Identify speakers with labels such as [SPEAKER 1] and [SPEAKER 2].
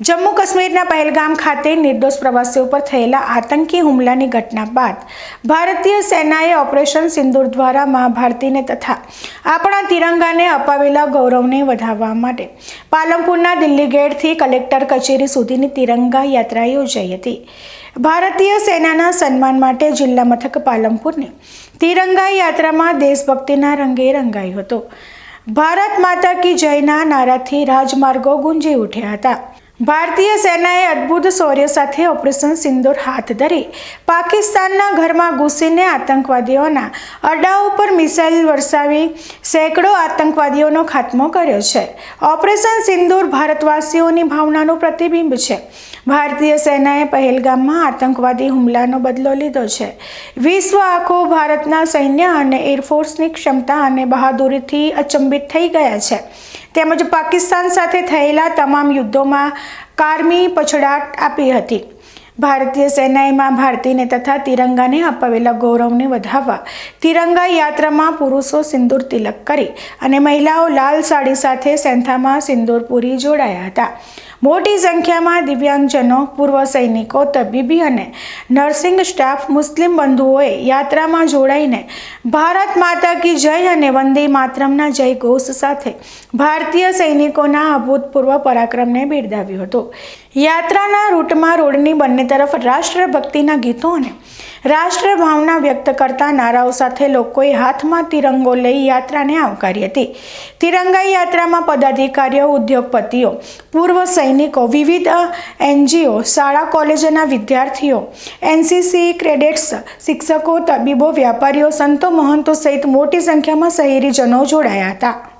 [SPEAKER 1] જમ્મુ કાશ્મીરના પહેલગામ ખાતે નિર્દોષ પ્રવાસીઓ પર થયેલા આતંકી હુમલાની ઘટના બાદ ભારતીય સેનાએ ઓપરેશન સિંદૂર દ્વારા મા ભારતીને તથા આપણા તિરંગાને અપાવેલા ગૌરવને વધારવા માટે પાલનપુરના દિલ્હી ગેટથી કલેક્ટર કચેરી સુધીની તિરંગા યાત્રા યોજાઈ હતી. ભારતીય સેનાના સન્માન માટે જિલ્લા મથક પાલમપુરની તિરંગા યાત્રામાં દેશભક્તિના રંગે રંગાયો હતો. ભારત માતા કી જયના નારાથી રાજમાર્ગો ગુંજી ઉઠ્યા હતા. ભારતીય સેનાએ અદ્ભુત શૌર્ય સાથે ઓપરેશન સિંદૂર હાથ ધરી પાકિસ્તાનના ઘરમાં ઘૂસીને આતંકવાદીઓના અડ્ડાઓ પર મિસાઇલ વરસાવી સેંકડો આતંકવાદીઓનો ખાત્મો કર્યો છે. ઓપરેશન સિંદૂર ભારતવાસીઓની ભાવનાનું પ્રતિબિંબ છે. ભારતીય સેનાએ પહેલગામમાં આતંકવાદી હુમલાનો બદલો લીધો છે. વિશ્વ આખો ભારતના સૈન્ય અને એરફોર્સની ક્ષમતા અને બહાદુરીથી અચંબિત થઈ ગયા છે. તેમજ પાકિસ્તાન સાથે થયેલા તમામ યુદ્ધોમાં કારમી પછડાટ આપી હતી. ભારતીય સેનાએમાં ભારતીને તથા તિરંગાને અપાવેલા ગૌરવને વધારવા તિરંગા યાત્રામાં પુરુષો સિંદૂર તિલક કરી અને મહિલાઓ લાલ સાડી સાથે સેન્થામાં સિંદૂર પૂરી જોડાયા હતા. મોટી સંખ્યામાં દિવ્યાંગજનો, પૂર્વ સૈનિકો, તબીબી અને નર્સિંગ સ્ટાફ, મુસ્લિમ બંધુઓએ યાત્રામાં જોડાઈને ભારત માતા કી જય અને વંદે માતરમના જય ઘોષ સાથે ભારતીય સૈનિકોના અભૂતપૂર્વ પરાક્રમને બિરદાવ્યો હતો. યાત્રાના રૂટમાં રોડની બંને તરફ રાષ્ટ્રભક્તિના ગીતો અને રાષ્ટ્ર ભાવના વ્યક્ત કરતા નારાઓ સાથે લોકોએ હાથમાં તિરંગો લઈ યાત્રાને આવકારી હતી. તિરંગા યાત્રામાં પદાધિકારીઓ, ઉદ્યોગપતિઓ, પૂર્વ સૈનિકો વિવિધ એનજીઓ, શાળા કોલેજોના વિદ્યાર્થીઓ, એનસીસી ક્રેડેટ્સ, શિક્ષકો, તબીબો, વ્યાપારીઓ, સંતો મહંતો સહિત મોટી સંખ્યામાં શહેરીજનો જોડાયા હતા.